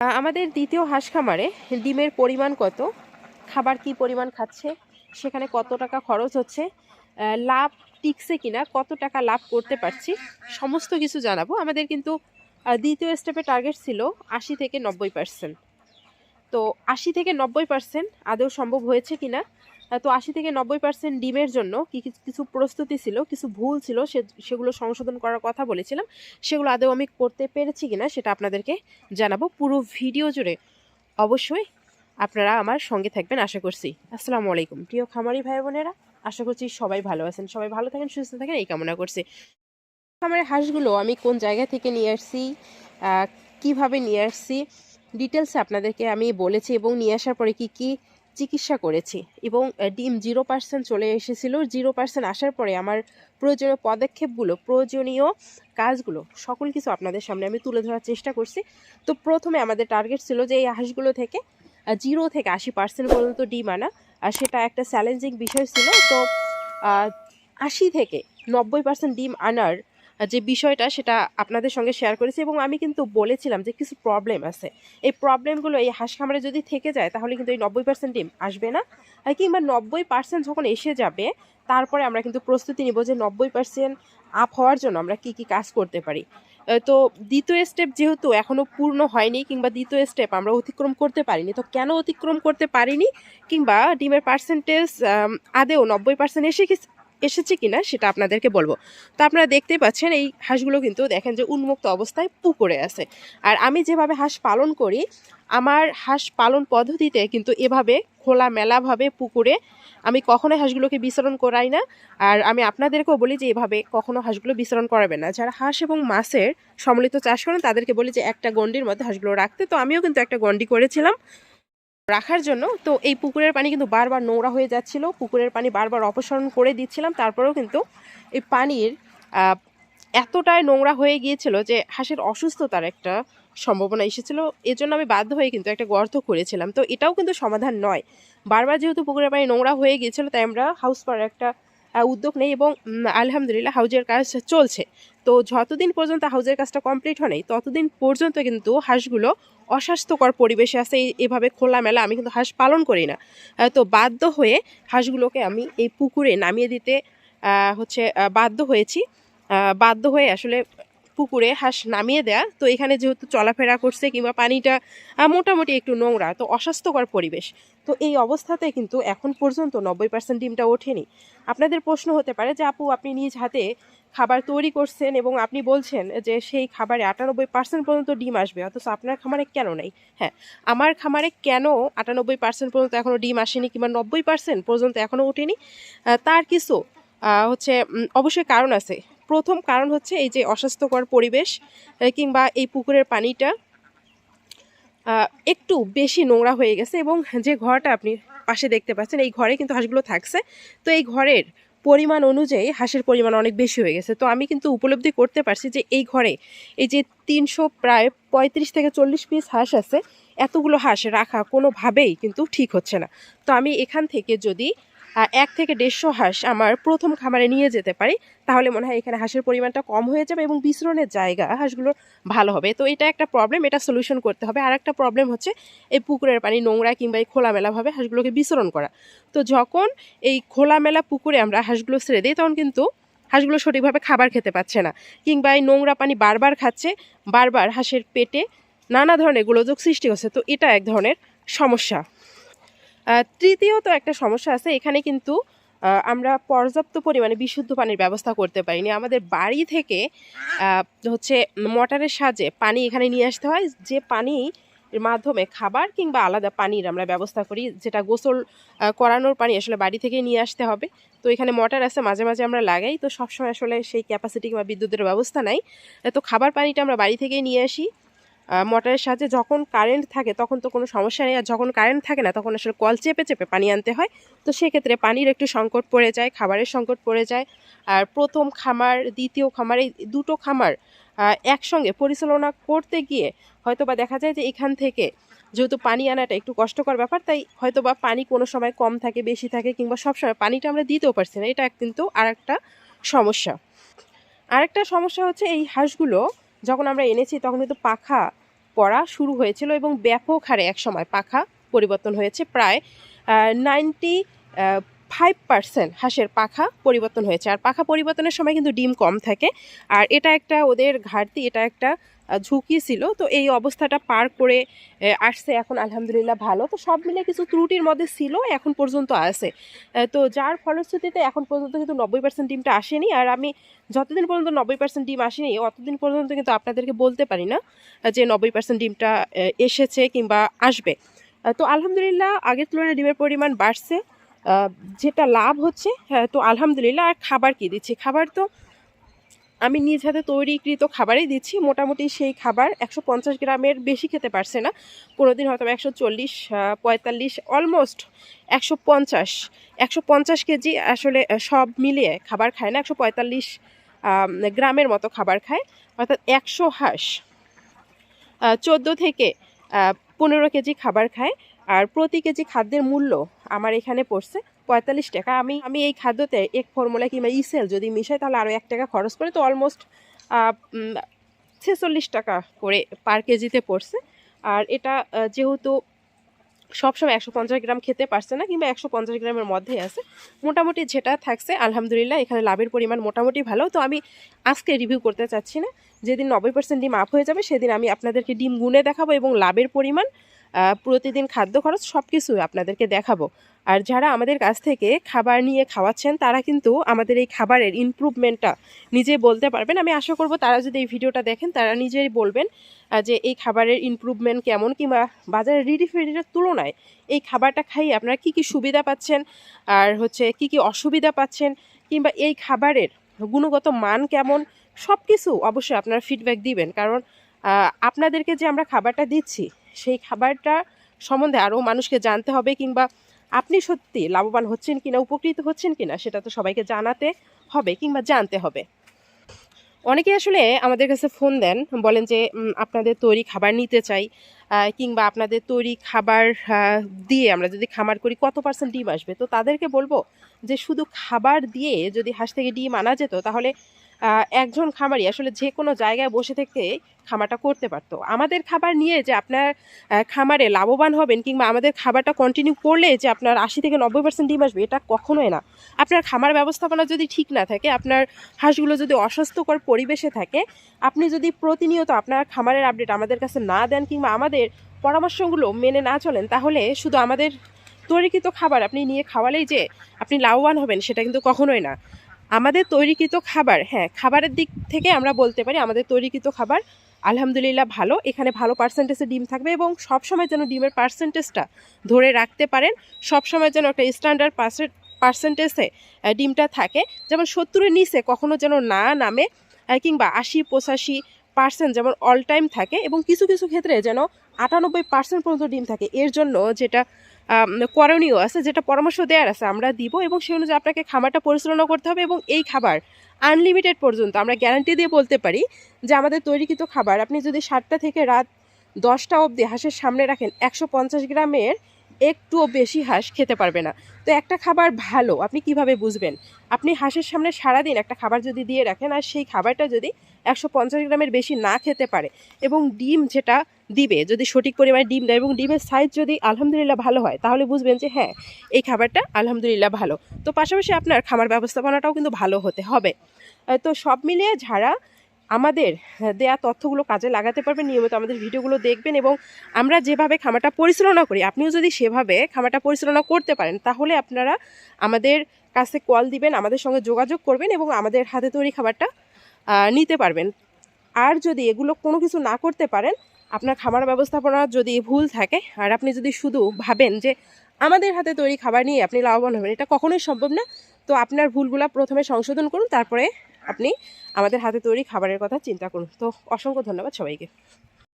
আমাদের দ্বিতীয় হাঁস খামারে ডিমের পরিমাণ কত? খাবার কি পরিমাণ খাচ্ছে? সেখানে কত টাকা খরচ হচ্ছে? লাভ টিকছে কিনা? কত টাকা লাভ করতে পারছি? সমস্ত কিছু জানাব। আমাদের কিন্তু দ্বিতীয় স্টেপে টার্গেট ছিল আশি থেকে নব্বই পার্সেন্ট তো আশি থেকে নব্বই পার্সেন্ট আদৌ সম্ভব হয়েছে কিনা? তো আশি থেকে নব্বই পার্সেন্ট ডিমের জন্য কি কিছু- প্রস্তুতি ছিল, কিছু ভুল ছিল, সে সেগুলো সংশোধন করার কথা বলেছিলাম। সেগুলো আদৌ আমি করতে পেরেছি কিনা সেটা আপনাদেরকে জানাব পুরো ভিডিও জুড়ে। অবশ্যই আপনারা আমার সঙ্গে থাকবেন, আশা করছি। আসসালামু আলাইকুম। প্রিয় খামারি ভাই বোনেরা, আশা করছি সবাই ভালো আছেন। সবাই ভালো থাকেন, সুস্থ থাকেন, এই কামনা করছি। খামারের হাঁসগুলো আমি কোন জায়গা থেকে নিয়ে আসছি কীভাবে নিয়ে আসছি ডিটেলসে আপনাদেরকে আমি বলেছি এবং নিয়ে আসার পরে কি কি চিকিৎসা করেছি এবং ডিম জিরো পার্সেন্ট চলে এসেছিল। জিরো পার্সেন্ট আসার পরে আমার প্রয়োজনীয় পদক্ষেপগুলো, প্রয়োজনীয় কাজগুলো, সকল কিছু আপনাদের সামনে আমি তুলে ধরার চেষ্টা করছি। তো প্রথমে আমাদের টার্গেট ছিল যে এই হাঁসগুলো থেকে জিরো থেকে আশি পার্সেন্ট পর্যন্ত ডিম আনা। আর সেটা একটা চ্যালেঞ্জিং বিষয় ছিল। তো আশি থেকে নব্বই পার্সেন্ট ডিম আনার যে বিষয়টা সেটা আপনাদের সঙ্গে শেয়ার করেছি এবং আমি কিন্তু বলেছিলাম যে কিছু প্রবলেম আছে। এই প্রবলেমগুলো এই হাঁস খামারে যদি থেকে যায়, তাহলে কিন্তু এই নব্বই পার্সেন্ট ডিম আসবে না। কিংবা নব্বই পার্সেন্ট যখন এসে যাবে, তারপরে আমরা কিন্তু প্রস্তুতি নিব যে নব্বই পার্সেন্ট আপ হওয়ার জন্য আমরা কি কি কাজ করতে পারি। তো দ্বিতীয় স্টেপ যেহেতু এখনও পূর্ণ হয়নি কিংবা দ্বিতীয় স্টেপ আমরা অতিক্রম করতে পারিনি, তো কেন অতিক্রম করতে পারিনি? কিংবা ডিমের পার্সেন্টেজ আদেও নব্বই পার্সেন্ট এসে এসেছে কিনা সেটা আপনাদেরকে বলব। তো আপনারা দেখতেই পাচ্ছেন, এই হাঁসগুলো কিন্তু দেখেন যে উন্মুক্ত অবস্থায় পুকুরে আছে। আর আমি যেভাবে হাঁস পালন করি, আমার হাঁস পালন পদ্ধতিতে কিন্তু এভাবে খোলা মেলাভাবে পুকুরে আমি কখনোই হাঁসগুলোকে বিচরণ করাই না। আর আমি আপনাদেরকেও বলি যে এভাবে কখনো হাঁসগুলো বিচরণ করাবেন না। যারা হাঁস এবং মাছের সম্মিলিত চাষ করেন, তাদেরকে বলি যে একটা গন্ডির মধ্যে হাঁসগুলো রাখতে। তো আমিও কিন্তু একটা গন্ডি করেছিলাম। রাখার জন্য। তো এই পুকুরের পানি কিন্তু বারবার নোংরা হয়ে যাচ্ছিল। পুকুরের পানি বারবার অপসারণ করে দিচ্ছিলাম। তারপরেও কিন্তু এই পানির এতটাই নোংরা হয়ে গিয়েছিল যে হাঁসের অসুস্থতার একটা সম্ভাবনা এসেছিল। এজন্য আমি বাধ্য হয়ে কিন্তু একটা গর্ত করেছিলাম। তো এটাও কিন্তু সমাধান নয়। বারবার যেহেতু পুকুরের পানি নোংরা হয়ে গিয়েছিল, তাই আমরা হাউস পাওয়ার একটা উদ্যোগ নেই এবং আলহামদুলিল্লাহ হাউজের কাজ চলছে। তো যতদিন পর্যন্ত হাউজের কাজটা কমপ্লিট হয় নাই, ততদিন পর্যন্ত কিন্তু হাঁসগুলো অস্বাস্থ্যকর পরিবেশে আছে। এভাবে খোলামেলা আমি কিন্তু হাঁস পালন করি না। তো বাধ্য হয়ে হাঁসগুলোকে আমি এই পুকুরে নামিয়ে দিতে হচ্ছে বাধ্য হয়েছি। বাধ্য হয়ে আসলে পুকুরে হাঁস নামিয়ে দেয়া। তো এখানে যেহেতু চলাফেরা করছে কিংবা পানিটা মোটামুটি একটু নোংরা, তো অস্বাস্থ্যকর পরিবেশ। তো এই অবস্থাতে কিন্তু এখন পর্যন্ত নব্বই পার্সেন্ট ডিমটা ওঠেনি। আপনাদের প্রশ্ন হতে পারে যে, আপু, আপনি নিজ হাতে খাবার তৈরি করছেন এবং আপনি বলছেন যে, সেই খাবারে আটানব্বই পার্সেন্ট পর্যন্ত ডিম আসবে। অথচ আপনার খামারে কেন নেই? হ্যাঁ আমার খামারে কেন আটানব্বই পার্সেন্ট পর্যন্ত এখনও ডিম আসেনি কিংবা নব্বই পার্সেন্ট পর্যন্ত এখনও ওঠেনি? তার কিছু হচ্ছে অবশ্যই কারণ আছে। প্রথম কারণ হচ্ছে এই যে অস্বাস্থ্যকর পরিবেশ কিংবা এই পুকুরের পানিটা একটু বেশি নোংরা হয়ে গেছে এবং যে ঘরটা আপনি পাশে দেখতে পাচ্ছেন, এই ঘরে কিন্তু হাঁসগুলো থাকছে। তো এই ঘরের পরিমাণ অনুযায়ী হাঁসের পরিমাণ অনেক বেশি হয়ে গেছে। তো আমি কিন্তু উপলব্ধি করতে পারছি যে এই ঘরে এই যে তিনশো প্রায় পঁয়ত্রিশ থেকে চল্লিশ পিস হাঁস আছে, এতগুলো হাঁস রাখা কোনোভাবেই কিন্তু ঠিক হচ্ছে না। তো আমি এখান থেকে যদি এক থেকে দেড়শো হাঁস আমার প্রথম খামারে নিয়ে যেতে পারি, তাহলে মনে হয় এখানে হাঁসের পরিমাণটা কম হয়ে যাবে এবং বিচরণের জায়গা হাঁসগুলোর ভালো হবে। তো এটা একটা প্রবলেম এটা সলিউশন করতে হবে। আর একটা প্রবলেম হচ্ছে এই পুকুরের পানি, নোংরা কিংবা এই খোলামেলাভাবে হাঁসগুলোকে বিচরণ করা। তো যখন এই খোলামেলা পুকুরে আমরা হাঁসগুলো ছেড়ে দিই, তখন কিন্তু হাঁসগুলো সঠিকভাবে খাবার খেতে পাচ্ছে না কিংবা এই নোংরা পানি বারবার খাচ্ছে, বারবার হাঁসের পেটে নানা ধরনের গোলযোগ সৃষ্টি হচ্ছে তো এটা এক ধরনের সমস্যা। তৃতীয়ত একটা সমস্যা আছে, এখানে কিন্তু আমরা পর্যাপ্ত পরিমাণে বিশুদ্ধ পানির ব্যবস্থা করতে পারিনি। আমাদের বাড়ি থেকে হচ্ছে মোটরের সাহায্যে পানি এখানে নিয়ে আসতে হয়। যে পানি মাধ্যমে খাবার কিংবা আলাদা পানির আমরা ব্যবস্থা করি, যেটা গোসল করানোর পানি আসলে বাড়ি থেকে নিয়ে আসতে হবে। তো এখানে মোটর আছে, মাঝে মাঝে আমরা লাগাই। তো সবসময় আসলে সেই ক্যাপাসিটি কিংবা বিদ্যুতের ব্যবস্থা নাই। তো খাবার পানিটা আমরা বাড়ি থেকেই নিয়ে আসি। মোটরের সাহায্যে যখন কারেন্ট থাকে, তখন তো কোনো সমস্যা নেই। আর যখন কারেন্ট থাকে না, তখন আসলে কল চেপে চেপে পানি আনতে হয়। তো সেক্ষেত্রে পানির একটু সংকট পড়ে যায়, খাবারের সংকট পড়ে যায়। আর প্রথম খামার, দ্বিতীয় খামার, এই দুটো খামার একসঙ্গে পরিচালনা করতে গিয়ে হয়তো বা দেখা যায় যে এখান থেকে যেহেতু পানি আনাটা একটু কষ্টকর ব্যাপার, তাই হয়তো বা পানি কোনো সময় কম থাকে, বেশি থাকে কিংবা সবসময় পানিটা আমরা দিতেও পারছি না। এটা কিন্তু আর একটা সমস্যা। আরেকটা সমস্যা হচ্ছে এই হাঁসগুলো যখন আমরা এনেছি, তখন কিন্তু পাখা পড়া শুরু হয়েছিল এবং ব্যাপক হারে একসময় পাখা পরিবর্তন হয়েছে। প্রায় নাইনটি ফাইভ পার্সেন্ট হাঁসের পাখা পরিবর্তন হয়েছে। আর পাখা পরিবর্তনের সময় কিন্তু ডিম কম থাকে। আর এটা একটা ওদের ঘাটতি, এটা একটা ঝুঁকি ছিল তো এই অবস্থাটা পার করে আসছে এখন আলহামদুলিল্লাহ ভালো। তো সব মিলে কিছু ত্রুটির মধ্যে ছিল এখন পর্যন্ত আছে। তো যার ফলশ্রুতিতে এখন পর্যন্ত কিন্তু নব্বই পার্সেন্ট ডিমটা আসেনি। আর আমি যতদিন পর্যন্ত নব্বই পার্সেন্ট ডিম আসেনি অতদিন পর্যন্ত কিন্তু আপনাদেরকে বলতে পারি না যে নব্বই পার্সেন্ট ডিমটা এসেছে কিংবা আসবে। তো আলহামদুলিল্লাহ আগের তুলনায় ডিমের পরিমাণ বাড়ছে। যেটা লাভ হচ্ছে হ্যাঁ, তো আলহামদুলিল্লাহ আর খাবার কি দিচ্ছি? খাবার তো আমি নিজ হাতে তৈরিকৃত খাবারই দিচ্ছি। মোটামুটি সেই খাবার একশো পঞ্চাশ গ্রামের বেশি খেতে পারছে না। কোনো দিন হয়তো একশো চল্লিশ পঁয়তাল্লিশ, অলমোস্ট একশো পঞ্চাশ। একশো পঞ্চাশ কেজি আসলে সব মিলিয়ে খাবার খায় না, একশো পঁয়তাল্লিশ গ্রামের মতো খাবার খায়। অর্থাৎ একশো হাঁস। চোদ্দ থেকে পনেরো কেজি খাবার খায়। আর প্রতি কেজি খাদ্যের মূল্য আমার এখানে পড়ছে পঁয়তাল্লিশ টাকা। আমি আমি এই খাদ্যতে এক ফর্মুলা কিংবা ইসেল যদি মিশাই, তাহলে আরও এক টাকা খরচ করে। তো অলমোস্ট ছেচল্লিশ টাকা করে পার কেজিতে পড়ছে। আর এটা যেহেতু সবসময় একশো পঞ্চাশ গ্রাম খেতে পারছে না কিংবা একশো পঞ্চাশ গ্রামের মধ্যে আছে, মোটামুটি যেটা থাকছে, আলহামদুলিল্লাহ, এখানে লাভের পরিমাণ মোটামুটি ভালো। তো আমি আজকে রিভিউ করতে চাচ্ছি না। যেদিন নব্বই পার্সেন্ট ডিম আপ হয়ে যাবে, সেদিন আমি আপনাদেরকে ডিম গুনে দেখাবো এবং লাভের পরিমাণ প্রতিদিন খাদ্য খরচ সব কিছু আপনাদেরকে দেখাবো। আর যারা আমাদের কাছ থেকে খাবার নিয়ে খাওয়াচ্ছেন, তারা কিন্তু আমাদের এই খাবারের ইমপ্রুভমেন্টটা নিজে বলতে পারবেন। আমি আশা করব তারা যদি এই ভিডিওটা দেখেন, তারা নিজেই বলবেন যে এই খাবারের ইমপ্রুভমেন্ট কেমন কিংবা বাজারের রিডি ফিডির তুলনায় এই খাবারটা খাইয়ে আপনারা কি কি সুবিধা পাচ্ছেন, আর হচ্ছে কি কি অসুবিধা পাচ্ছেন, কিংবা এই খাবারের গুণগত মান কেমন সব কিছু অবশ্যই আপনারা ফিডব্যাক দিবেন। কারণ আপনাদেরকে যে আমরা খাবারটা দিচ্ছি সেই খাবারটা সম্বন্ধে আরও মানুষকে জানতে হবে কিংবা আপনি সত্যি লাভবান হচ্ছেন কিনা, উপকৃত হচ্ছেন কিনা, সেটা তো সবাইকে জানাতে হবে কিংবা জানতে হবে। অনেকে আসলে আমাদের কাছে ফোন দেন, বলেন যে আপনাদের তৈরি খাবার নিতে চাই। কিংবা আপনাদের তৈরি খাবার দিয়ে আমরা যদি খামার করি, কত পার্সেন্ট ডিম আসবে? তো তাদেরকে বলব যে, শুধু খাবার দিয়ে যদি হাঁস থেকে ডিম আনা যেত, তাহলে একজন খামারি আসলে যে কোনো জায়গায় বসে থেকে খামারটা করতে পারতো। আমাদের খাবার নিয়ে যে আপনার খামারে লাভবান হবেন কিংবা আমাদের খাবারটা কন্টিনিউ করলে যে আপনার আশি থেকে নব্বই পার্সেন্ট ডিম আসবে, এটা কখনোই না। আপনার খামার ব্যবস্থাপনা যদি ঠিক না থাকে, আপনার হাঁসগুলো যদি অস্বাস্থ্যকর পরিবেশে থাকে, আপনি যদি প্রতিনিয়ত আপনার খামারের আপডেট আমাদের কাছে না দেন কিংবা আমাদের পরামর্শগুলো মেনে না চলেন, তাহলে শুধু আমাদের তৈরিকৃত খাবার আপনি নিয়ে খাওয়ালেই যে আপনি লাভবান হবেন, সেটা কিন্তু কখনোই না। আমাদের তৈরিকৃত খাবার হ্যাঁ খাবারের দিক থেকে আমরা বলতে পারি আমাদের তৈরিকৃত খাবার আলহামদুলিল্লাহ ভালো। এখানে ভালো পার্সেন্টেজে ডিম থাকবে এবং সবসময় যেন ডিমের পার্সেন্টেজটা ধরে রাখতে পারেন, সবসময় যেন একটা স্ট্যান্ডার্ড পার্সেন্ট পার্সেন্টেজে ডিমটা থাকে। যেমন সত্তরের নিচে কখনো যেন না নামে কিংবা আশি, পঁচাশি পার্সেন্ট যেমন অল টাইম থাকে এবং কিছু কিছু ক্ষেত্রে যেন আটানব্বই পার্সেন্ট পর্যন্ত ডিম থাকে। এর জন্য যেটা করণীয় আছে, যেটা পরামর্শ দেওয়ার আছে, আমরা দিব এবং সেই অনুযায়ী আপনাকে খাবারটা পরিচালনা করতে হবে এবং এই খাবার আনলিমিটেড পর্যন্ত আমরা গ্যারান্টি দিয়ে বলতে পারি যে আমাদের তৈরিকৃত খাবার, আপনি যদি সাতটা থেকে রাত দশটা অবধি হাঁসের সামনে রাখেন, একশো পঞ্চাশ গ্রামের একটুও বেশি হাঁস খেতে পারবে না। তো একটা খাবার ভালো, আপনি কীভাবে বুঝবেন? আপনি হাঁসের সামনে সারাদিন একটা খাবার যদি দিয়ে রাখেন, আর সেই খাবারটা যদি একশো পঞ্চাশ গ্রামের বেশি না খেতে পারে এবং ডিম যেটা দিবে, যদি সঠিক পরিমাণে ডিম দেয় এবং ডিমের সাইজ যদি আলহামদুলিল্লাহ ভালো হয়, তাহলে বুঝবেন যে হ্যাঁ এই খাবারটা আলহামদুলিল্লাহ ভালো। তো পাশাপাশি আপনার খামার ব্যবস্থাপনাটাও কিন্তু ভালো হতে হবে। তো সব মিলিয়ে যারা আমাদের আহ, দেয়া তথ্যগুলো কাজে লাগাতে পারবেন। নিয়মিত আমাদের ভিডিওগুলো দেখবেন এবং আমরা যেভাবে খামারটা পরিচালনা করি আপনিও যদি সেভাবে খামারটা পরিচালনা করতে পারেন তাহলে আপনারা আমাদের কাছে কল দিবেন আমাদের সঙ্গে যোগাযোগ করবেন এবং আমাদের হাতে তৈরি খাবারটা নিতে পারবেন। আর যদি এগুলো কোনো কিছু না করতে পারেন আপনার খামার ব্যবস্থাপনা যদি ভুল থাকে আর আপনি যদি শুধু ভাবেন যে আমাদের হাতে তৈরি খাবার নিয়ে আপনি লাভবান হবেন এটা কখনোই সম্ভব না। তো আপনার ভুলগুলো প্রথমে সংশোধন করুন তারপরে আপনি আমাদের হাতে তৈরি খাবারের কথা চিন্তা করুন। তো অসংখ্য ধন্যবাদ সবাইকে।